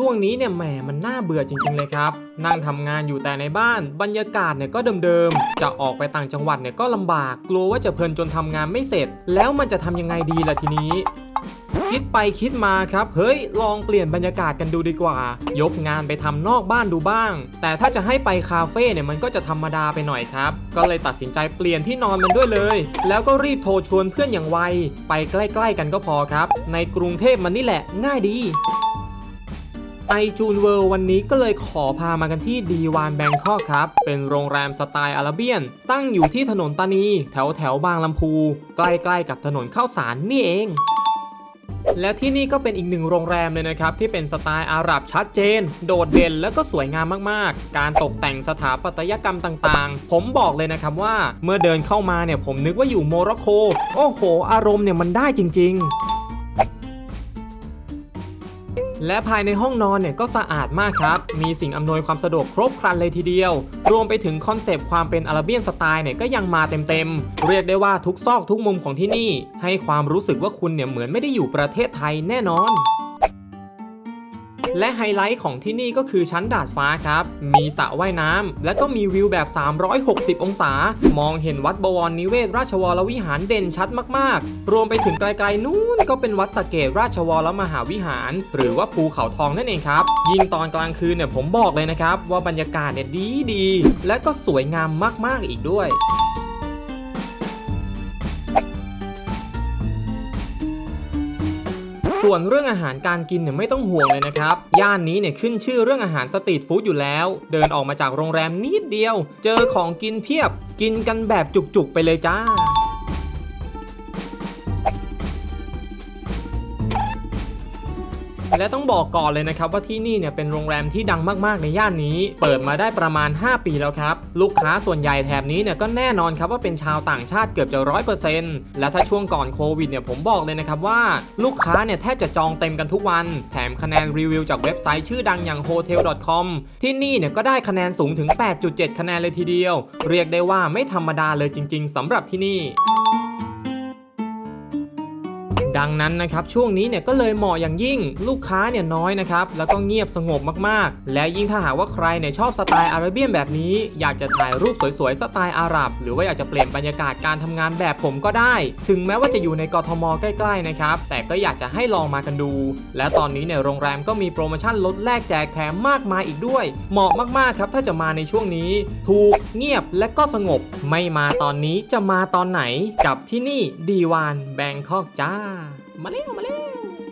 ช่วงนี้เนี่ยแหมมันน่าเบื่อจริงๆเลยครับ นั่งทำงานอยู่แต่ในบ้านบรรยากาศเนี่ยก็เดิมๆ จะออกไปต่างจังหวัดเนี่ยก็ลำบาก กลัวว่าจะเพลินจนทำงานไม่เสร็จ แล้วมันจะทำยังไงดีล่ะทีนี้ คิดไปคิดมาครับ เฮ้ย ลองเปลี่ยนบรรยากาศกันดูดีกว่า ยกงานไปทำนอกบ้านดูบ้าง แต่ถ้าจะให้ไปคาเฟ่เนี่ยมันก็จะธรรมดาไปหน่อยครับ ก็เลยตัดสินใจเปลี่ยนที่นอนมันด้วยเลย แล้วก็รีบโทรชวนเพื่อนอย่างไว ไปใกล้ ๆ กันก็พอครับ ในกรุงเทพมันนี่แหละง่ายดี ไอจูนเวิลด์วันนี้ก็เลยขอพามากันที่ดีวานแบงคอกครับ เป็นโรงแรมสไตล์อาราเบียน ตั้งอยู่ที่ถนนตานี แถวแถวบางลำพู ใกล้ๆกับถนนข้าวสารนี่เองและที่นี่ก็เป็นอีกหนึ่งโรงแรมเลยนะครับ ที่เป็นสไตล์อาหรับชัดเจน โดดเด่นและก็สวยงามมากๆ การตกแต่งสถาปัตยกรรมต่างๆ ผมบอกเลยนะครับว่าเมื่อเดินเข้ามาเนี่ยผมนึกว่าอยู่โมร็อกโกโอ้โห อารมณ์เนี่ยมันได้จริง ๆ และภายในห้องนอนเนี่ยก็สะอาดมากครับ มีสิ่งอำนวยความสะดวกครบครันเลยทีเดียว รวมไปถึงคอนเซปต์ความเป็นอาราเบียนสไตล์เนี่ยก็ยังมาเต็มๆ เรียกได้ว่าทุกซอกทุกมุมของที่นี่ ให้ความรู้สึกว่าคุณเนี่ยเหมือนไม่ได้อยู่ประเทศไทยแน่นอน และไฮไลท์ของที่นี่ก็คือชั้นดาดฟ้าครับ มีสระว่ายน้ำและก็มีวิวแบบ 360 องศา มองเห็นวัดบวรนิเวศราชวรวิหารเด่นชัดมากๆ รวมไปถึงไกลๆนู้นก็เป็นวัดสเกตราชวรมหาวิหาร หรือว่าภูเขาทองนั่นเองครับ ยิ่งตอนกลางคืนเนี่ยผมบอกเลยนะครับ ว่าบรรยากาศเนี่ยดีดีและก็สวยงามมากๆอีกด้วย ส่วนเรื่องอาหารการกินเนี่ยไม่ต้องห่วงเลยนะครับ ย่านนี้เนี่ยขึ้นชื่อเรื่องอาหารสตรีทฟู้ดอยู่แล้ว เดินออกมาจากโรงแรมนิดเดียว เจอของกินเพียบ กินกันแบบจุกๆไปเลยจ้า และต้องบอกก่อนเลยนะครับว่าที่นี่เนี่ยเป็นโรงแรมที่ดังมากๆในย่านนี้ เปิดมาได้ประมาณ 5 ปีแล้วครับ ลูกค้าส่วนใหญ่แถบนี้เนี่ยก็แน่นอนครับว่าเป็นชาวต่างชาติเกือบจะร้อยเปอร์เซ็นต์และถ้าช่วงก่อนโควิดเนี่ยผมบอกเลยนะครับว่า ลูกค้าเนี่ยแทบจะจองเต็มกันทุกวัน แถมคะแนนรีวิวจากเว็บไซต์ชื่อดังอย่าง hotel.com ที่นี่เนี่ยก็ได้คะแนนสูงถึง 8.7 คะแนนเลยทีเดียว เรียกได้ว่าไม่ธรรมดาเลยจริง ๆสำหรับที่นี่ ดังนั้นนะครับช่วงนี้เนี่ยก็เลยเหมาะอย่างยิ่งลูกค้าเนี่ยน้อยนะครับแล้วก็เงียบสงบมากๆ และยิ่งถ้าหากว่าใครเนี่ยชอบสไตล์อาราเบียนแบบนี้ อยากจะถ่ายรูปสวยๆสไตล์อาหรับ หรือว่าอยากจะเปลี่ยนบรรยากาศการทำงานแบบผมก็ได้ ถึงแม้ว่าจะอยู่ในกทมใกล้ๆนะครับแต่ก็อยากจะให้ลองมากันดู และตอนนี้เนี่ยโรงแรมก็มีโปรโมชั่นลดแลกแจกแถมมากมายอีกด้วย เหมาะมากๆครับถ้าจะมาในช่วงนี้ ถูกเงียบและก็สงบ ไม่มาตอนนี้จะมาตอนไหนกับที่นี่ดีวานแบงคอกจ้ามาแล้วมาแล้ว